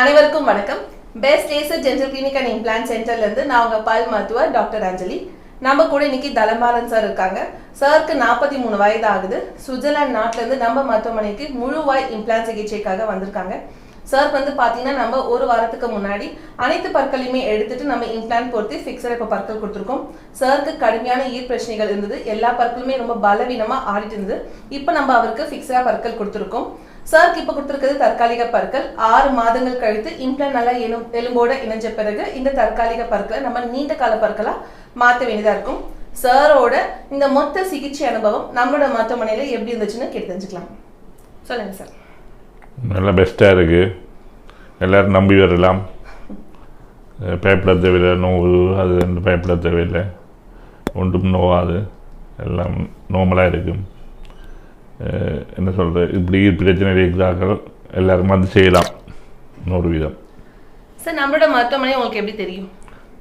அனைவருக்கும் வணக்கம். Best laser general clinic and implant சென்டர்லேருந்து நான் உங்கள் பல் மருத்துவர் டாக்டர் அஞ்சலி. நம்ம கூட இன்னைக்கு தலபாலன் சார் இருக்காங்க. சாருக்கு நாற்பத்தி மூணு வயது ஆகுது. சுவிட்சர்லாந்து நாட்டிலேருந்து நம்ம மருத்துவமனைக்கு முழுவாய் இம்ப்ளான் சிகிச்சைக்காக வந்திருக்காங்க. சார் வந்து பார்த்தீங்கன்னா நம்ம ஒரு வாரத்துக்கு முன்னாடி அனைத்து பற்களையுமே எடுத்துட்டு நம்ம இம்ப்ளான் பொறுத்து ஃபிக்ஸர் இப்போ பற்கள் கொடுத்துருக்கோம். சாருக்கு கடுமையான ஈர் பிரச்சனைகள் இருந்தது. எல்லா பற்களுமே ரொம்ப பலவீனமாக ஆடிட்டு இருந்தது. இப்போ நம்ம அவருக்கு ஃபிக்ஸராக பற்கள் கொடுத்துருக்கோம். சாருக்கு இப்போ கொடுத்துருக்கிறது தற்காலிக பற்கள். ஆறு மாதங்கள் கழித்து இம்ப்ளான் நல்லா எலும் எலும்போட இணைஞ்ச பிறகு இந்த தற்காலிக பற்களை நம்ம நீண்ட கால பற்களாக மாற்ற வேண்டியதாக இருக்கும். சாரோட இந்த மொத்த சிகிச்சை அனுபவம் நம்மளோட மருத்துவமனையில் எப்படி இருந்துச்சுன்னு கேட்டு தெரிஞ்சுக்கலாம். சொல்லுங்கள் சார் நல்ல பெஸ்ட்டாக இருக்குது எல்லோரும் நம்பி வரலாம். பயப்பட தேவையில்லை நோவு அது பயப்பட தேவையில்லை. ஒன்றும் நோவாது. எல்லாம் நார்மலாக இருக்கும் என்ன சொல்கிறது இப்படி பிரச்சனை இருக்கிறார்கள். எல்லாரும் வந்து செய்யலாம். நூறு வீதம். சார் நம்மளோட மருத்துவமனை உங்களுக்கு எப்படி தெரியும்?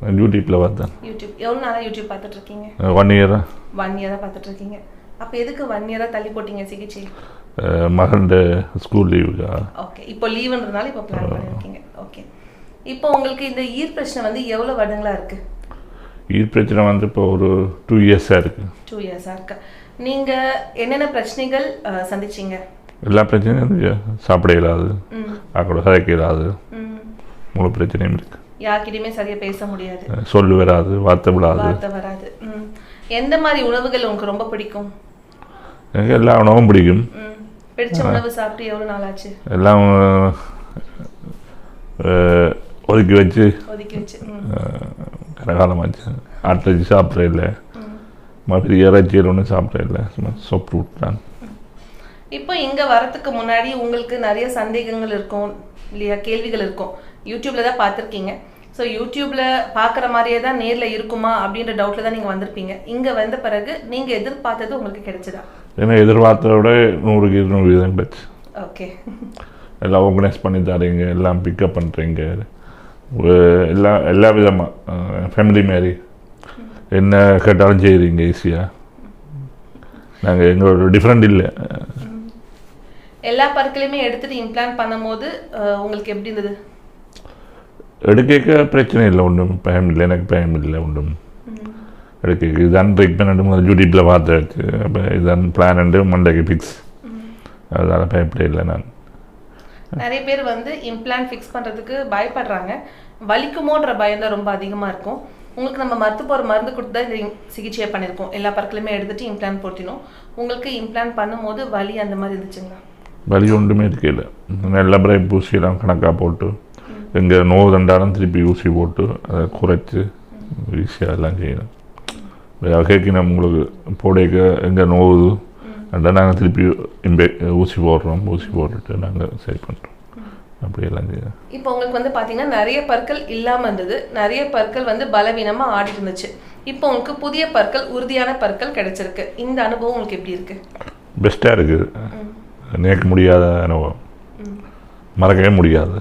நான் யூடியூப்பில் பார்த்தேன். யூடியூப். எவ்வளோ நாளாக யூடியூப் பார்த்துட்டு இருக்கீங்க ஒன் இயராக ஒன் இயராக பார்த்துட்டு இருக்கீங்க அப்போ எதுக்கு ஒன் இயராக தள்ளி போட்டீங்க சிகிச்சை? மகன் ஸ்கூல் லீவுக்கா ஓகே இப்போ லீவுன்றதுனால இப்போ பிளான் பண்ணியிருக்கீங்க ஓகே இப்போ உங்களுக்கு இந்த ஈர் பிரச்சனை வந்து எவ்வளோ வருடங்களா இருக்கு? ஈர் பிரச்சனை வந்து இப்போ ஒரு டூ இயர்ஸாக இருக்குது டூ இயர்ஸாக இருக்கு. நீங்க என்னென்ன பிரச்சனைகள் சந்திச்சீங்க? எல்லா பிரச்சனையும் சாப்பிட இயலாது. ம். ஆக்கோட சதைக்க இயலாது. முழு பிரச்சனையும் இருக்குது யார்கிட்டயுமே சரியா பேச முடியாது. சொல்லு வராது வார்த்தை விடாது வார்த்தை வராது. எந்த மாதிரி உணவுகள் உங்களுக்கு ரொம்ப பிடிக்கும்? எனக்கு எல்லா உணவும் பிடிக்கும். பிடிச்ச உணவு சாப்பிட்டு எவ்வளோ நாள் ஆச்சு எல்லாம் ஒதுக்கி வச்சு. ஒதுக்கி வச்சு. ம். கனகாலமாச்சு. ஆட்டிச்சு சாப்பிட்ற இல்லை மறுபடி இறைச்சியில் ஒன்றும் சாப்பிட்ற இல்லை சும்மா சொப்பு விட்டுறான் இப்போ இங்க வரதுக்கு முன்னாடி உங்களுக்கு நிறைய சந்தேகங்கள் இருக்கும் இல்லையா? கேள்விகள் இருக்கும். யூடியூப்ல தான் பார்த்துருக்கீங்க. ஸோ யூடியூப்ல பார்க்குற மாதிரியே தான் நேர்ல இருக்குமா அப்படின்ற டவுட்ல தான் நீங்க வந்திருப்பீங்க. இங்க வந்த பிறகு நீங்க எதிர்பார்த்தது உங்களுக்கு கிடைச்சதா? ஏன்னா எதிர்பார்த்தத விட நூறுக்கு இருநூறு வீதம் போச்சு ஓகே எல்லாம் ஆர்கனைஸ் பண்ணி தரீங்க எல்லாம் பிக்கப் பண்ணுறீங்க எல்லா எல்லா விதமாக ஃபேமிலி மாரி என்ன கேட்டாலும் செய்கிறீங்க ஈஸியாக நாங்கள் எங்களோட டிஃப்ரெண்ட் இல்லை. எல்லா பற்களையுமே எடுத்துட்டு இம்ப்ளான்ட் பண்ணும்போது உங்களுக்கு எப்படி இருந்தது? எடுக்க பிரச்சனை இல்லை ஒன்றும் பயம் இல்லை எனக்கு பயம் இல்லை ஒன்றும் எடுக்க இதுதான் ட்ரீட்மெண்ட் முதல் யூடியூப்பில் பார்த்தாச்சு. அப்போ இதுதான் பிளான் மண்டேக்கு ஃபிக்ஸ் அதனால் பயப்பட இல்லை நான். நிறைய பேர் வந்து இம்ப்ளான்ட் ஃபிக்ஸ் பண்றதுக்கு பயப்படுறாங்க. வலிக்குமோன்ற பயம் தான் ரொம்ப அதிகமா இருக்கும். உங்களுக்கு நம்ம மருந்து போகிற மருந்து கொடுத்து தான் இந்த சிகிச்சையை பண்ணியிருக்கோம். எல்லா பற்களையுமே எடுத்துட்டு இம்ப்ளான் போட்டினோம். உங்களுக்கு இம்ப்ளான் பண்ணும்போது வலி அந்த மாதிரி இருந்துச்சுங்களா? வலி ஒன்றுமே இருக்கையில். நல்ல பிரேக் ஊசியெல்லாம் கணக்காக போட்டு எங்கே நோவு தண்டாலும் திருப்பி ஊசி போட்டு அதை குறைச்சி ஈஸியாக எல்லாம் செய்யணும் வகைக்கு நம்ம உங்களுக்கு போடைக்க எங்கே நோவுது அதான் நாங்கள் திருப்பி இம்பே ஊசி போடுறோம். ஊசி போட்டுட்டு நாங்கள் சரி பண்ணுறோம் அப்படி எல்லாம் இப்போ உங்களுக்கு வந்து பார்த்தீங்கன்னா நிறைய பற்கள் இல்லாமல் இருந்தது. நிறைய பற்கள் வந்து பலவீனமாக ஆடிட்டு இருந்துச்சு. இப்போ உங்களுக்கு புதிய பற்கள் உறுதியான பற்கள் கிடைச்சிருக்கு. இந்த அனுபவம் உங்களுக்கு எப்படி இருக்கு? பெஸ்ட்டாக இருக்குது நினைக்க முடியாத அனுபவம். மறக்கவே முடியாது.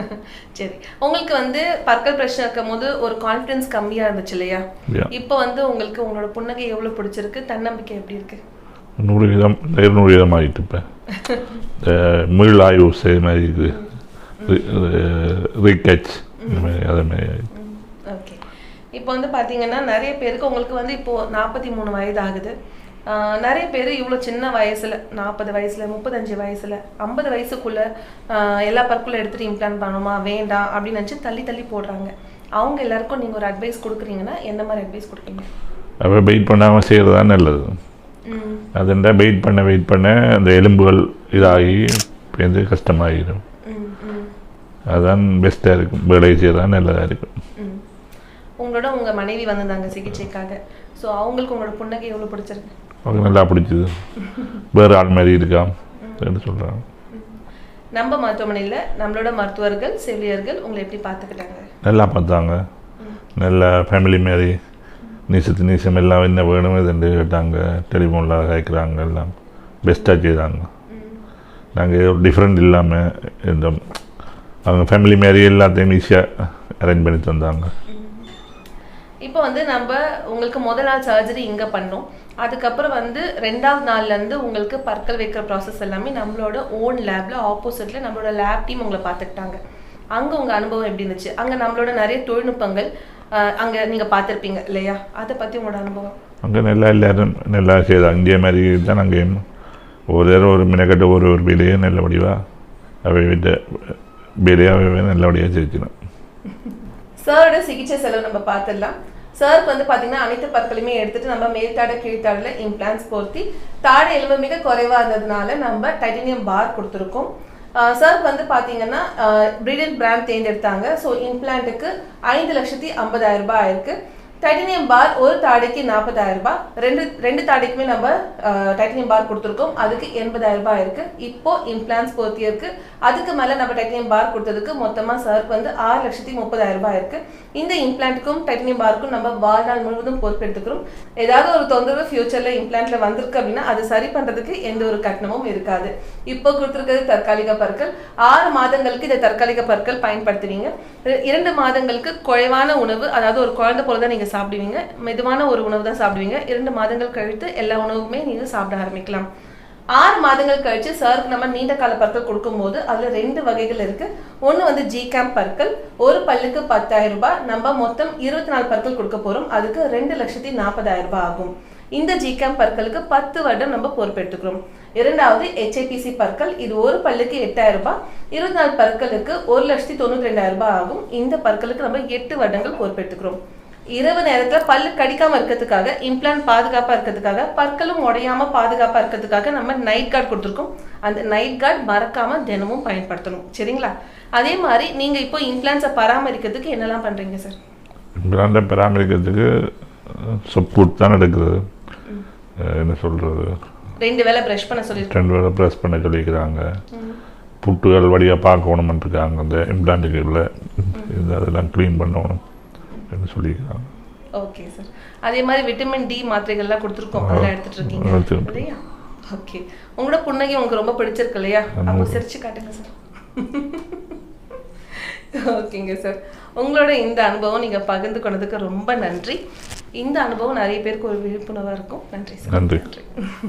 சரி. உங்களுக்கு வந்து பற்கள் பிரச்சனை இருக்கும் போது ஒரு கான்ஃபிடன்ஸ் கம்மியா இருந்துச்சு இல்லையா. இப்போ வந்து உங்களுக்கு உங்களோட புன்னகை எவ்வளவு பிடிச்சிருக்கு? தன்னம்பிக்கை எப்படி இருக்கு? நூறு வீதம் இருநூறு வீதம் ஆகிட்டு இப்போ மீள் ஆய்வு செய்ய மாதிரி இருக்குது. ரீகச் இந்த மாதிரி அதே மாதிரி ஆயிடுச்சு. ஓகே இப்போ வந்து பாத்தீங்கன்னா நிறைய பேருக்கு உங்களுக்கு வந்து இப்போ நாற்பத்தி மூணு வயது ஆகுது நிறைய பேர் இவ்வளோ சின்ன வயசுல நாற்பது வயசுல முப்பத்தஞ்சு வயசுல ஐம்பது வயசுக்குள்ள எல்லா பற்குள்ள எடுத்துட்டு இம்ப்ளான் பண்ணணுமா வேண்டாம் அப்படின்னு நினச்சி தள்ளி தள்ளி போடுறாங்க. அவங்க எல்லாருக்கும் நீங்க ஒரு அட்வைஸ் கொடுக்குறீங்கன்னா என்ன மாதிரி அட்வைஸ் கொடுப்பீங்க? அப்போ வெயிட் பண்ணாமல் செய்கிறது தான் நல்லது ம் அதுண்டா வெயிட் பண்ண வெயிட் பண்ண அந்த எலும்புகள் இதாகி கஷ்டமாகிடும் அதுதான் பெஸ்ட்டாக இருக்கும். வேலை செய்கிறது நல்லதாக இருக்கும். உங்களோட உங்க மனைவி வந்திருந்தாங்க சிகிச்சைக்காக. ஸோ அவங்களுக்கு உங்களோட புன்னகை எவ்வளவு பிடிச்சிருக்கு? அவங்க நல்லா பிடிச்சது. வேறு ஆள் மாதிரி அப்படின்னு சொல்கிறாங்க நம்ம மருத்துவமனையில நம்மளோட மருத்துவர்கள் செவிலியர்கள் உங்களை எப்படி பார்த்துக்கிட்டாங்க? நல்லா பார்த்தாங்க. நல்ல ஃபேமிலி மாரி நீசத்து நீசம் எல்லாம் என்ன வேணும் இதுன்னு கேட்டாங்க. டெலிஃபோனில் கேட்குறாங்க எல்லாம். பெஸ்ட்டாக செய்தாங்க நாங்கள் டிஃப்ரெண்ட் இல்லாமல் இருந்தோம் அவங்க ஃபேமிலி மாரி எல்லாத்தையும் ஈஸியாக அரேஞ்ச் பண்ணி தந்தாங்க. இப்போ வந்து நம்ம உங்களுக்கு முதல் நாள் சர்ஜரி இங்க பண்ணோம். அதுக்கப்புறம் வந்து ரெண்டாவது நாள்ல இருந்து உங்களுக்கு பற்கள் வைக்கிற ப்ராசஸ் எல்லாமே நம்மளோட ஓன் லேப்ல ஆப்போசிட்ல நம்மளோட லேப் டீம் உங்களை பார்த்துக்கிட்டாங்க. அங்க உங்க அனுபவம் எப்படி இருந்துச்சு? அங்க நம்மளோட நிறைய தொழில்நுட்பங்கள் அங்க நீங்க பார்த்திருப்பீங்க இல்லையா? அதை பத்தி உங்களோட அனுபவம். அங்கே நல்லா எல்லாரும் நல்லா செய்தாங்க. இதே மாதிரி தான் அங்கேயும். ஒரு தடவை ஒரு மினக்கட்டு ஒரு ஒரு வேலையை நல்ல வடிவாக அவை விட்ட வேலையை நல்லபடியாக செஞ்சிடும் சாரோட சிகிச்சை செலவு நம்ம பார்த்துடலாம் சார் வந்து பார்த்தீங்கன்னா அனைத்து பற்களையுமே எடுத்துட்டு நம்ம மேல்தாடை கீழ்த்தாடில் இம்ப்ளான்ஸ் பொருத்தி தாடை எலும்பு மிக குறைவாக இருந்ததுனால நம்ம டைட்டனியம் பார் கொடுத்துருக்கோம் சார் வந்து பார்த்தீங்கன்னா பிரிடன் பிராண்ட் தேர்ந்தெடுத்தாங்க ஸோ இம்ப்ளான்ட்டுக்கு ஐந்து லட்சத்தி ஐம்பதாயிரம் ரூபாய் ஆயிருக்கு டைட்டனியம் பார் ஒரு தாடைக்கு நாற்பதாயிரம் ரூபாய். ரெண்டு ரெண்டு தாடைக்குமே நம்ம டைட்டனியம் பார் கொடுத்துருக்கோம். அதுக்கு எண்பதாயிரம் ரூபாய் இருக்கு. இப்போ இம்ப்ளான்ஸ் பொருத்தி இருக்கு அதுக்கு மேல நம்ம டைட்டனியம் பார் கொடுத்ததுக்கு மொத்தமா சாருக்கு வந்து ஆறு லட்சத்தி முப்பதாயிரம் ரூபாய் இருக்கு. இந்த இம்ப்ளான்ட்டுக்கும் டைட்டனியம் பார்க்கும் நம்ம வாழ்நாள் முழுவதும் பொறுப்பெடுத்துக்கிறோம். ஏதாவது ஒரு தொந்தரவு ஃபியூச்சர்ல இம்ப்ளான்ட்ல வந்திருக்கு அப்படின்னா அது சரி பண்றதுக்கு எந்த ஒரு கட்டணமும் இருக்காது. இப்போ கொடுத்துருக்கிறது தற்காலிக பற்கள். ஆறு மாதங்களுக்கு இந்த தற்காலிக பற்கள் பயன்படுத்துவீங்க இரண்டு மாதங்களுக்கு குறைவான உணவு அதாவது ஒரு குழந்தை போல தான் சாப்பிடுவீங்க. மெதுவான ஒரு உணவு தான் சாப்பிடுவீங்க. இரண்டு மாதங்கள் கழித்து எல்லா உணவுமே நீங்க சாப்பிட ஆரம்பிக்கலாம். ஆறு மாதங்கள் கழிச்சு சாருக்கு நம்ம நீண்ட கால பற்கள் கொடுக்கும்போது அதுல ரெண்டு வகைகள் இருக்கு. ஒன்று வந்து ஜி கேம்ப் பற்கள். ஒரு பல்லுக்கு பத்தாயிரம் ரூபாய். நம்ம மொத்தம் இருபத்தி நாலு பற்கள் கொடுக்க போறோம். அதுக்கு ரெண்டு லட்சத்தி நாற்பதாயிரம் ரூபாய் ஆகும். இந்த ஜி கேம்ப் பற்களுக்கு பத்து வருடம் நம்ம பொறுப்பெடுத்துக்கிறோம். இரண்டாவது ஹெச்ஐபிசி பற்கள். இது ஒரு பல்லுக்கு எட்டாயிரம் ரூபாய். இருபத்தி நாலு பற்களுக்கு ஒரு லட்சத்தி தொண்ணூத்தி ரெண்டாயிரம் ரூபாய் ஆகும். இந்த பற்களுக்கு நம்ம எட்டு வருடங்கள் பொறுப்பெடுத்துக்கிறோம். இரவு நேரத்துல பல்லு கடிக்காம இருக்கிறதுக்காக இம்ப்ளான்ட் பாதுகாப்பா இருக்கிறதுக்காக பற்களும் உடையாம பாதுகாப்பா இருக்கிறதுக்காக நம்ம நைட் கார்டு கொடுத்துருக்கோம். அந்த நைட் கார்டு மறக்காம தினமும் பயன்படுத்தணும். சரிங்களா? அதே மாதிரி நீங்க இப்போ இம்ப்ளான்ஸை பராமரிக்கிறதுக்கு என்னெல்லாம் பண்றீங்க சார் பிராண்டை பராமரிக்கிறதுக்கு சப்போர்ட் தான் எடுக்கிறது என்ன சொல்கிறது ரெண்டு வேளை பிரஷ் பண்ண சொல்லியிருக்கோம். ரெண்டு பேரை ப்ரெஸ் பண்ண சொல்லிக்கிறாங்க புட்டுகள் வழியாக பார்க்கணுமென்னு இருக்காங்க அந்த இம்ப்ளான்ட்டுகளில் இது அதெல்லாம் க்ளீன் பண்ணணும். அப்படின்னு சொல்லிக்கிறாங்க ஓகே சார் அதே மாதிரி விட்டமின் டி மாத்திரைகள்லாம் கொடுத்துருக்கோம். அதெல்லாம் எடுத்துட்டு இருக்கீங்க. இல்லையா? ஓகே உங்களோட புன்னகை உங்களுக்கு ரொம்ப பிடிச்சிருக்கு இல்லையா? அப்போ சிரிச்சு காட்டுங்க சார் ஓகேங்க சார் உங்களோட இந்த அனுபவம் நீங்க பகிர்ந்து கொண்டதுக்கு ரொம்ப நன்றி. இந்த அனுபவம் நிறைய பேருக்கு ஒரு விழிப்புணர்வா இருக்கும். நன்றி சார் நன்றி.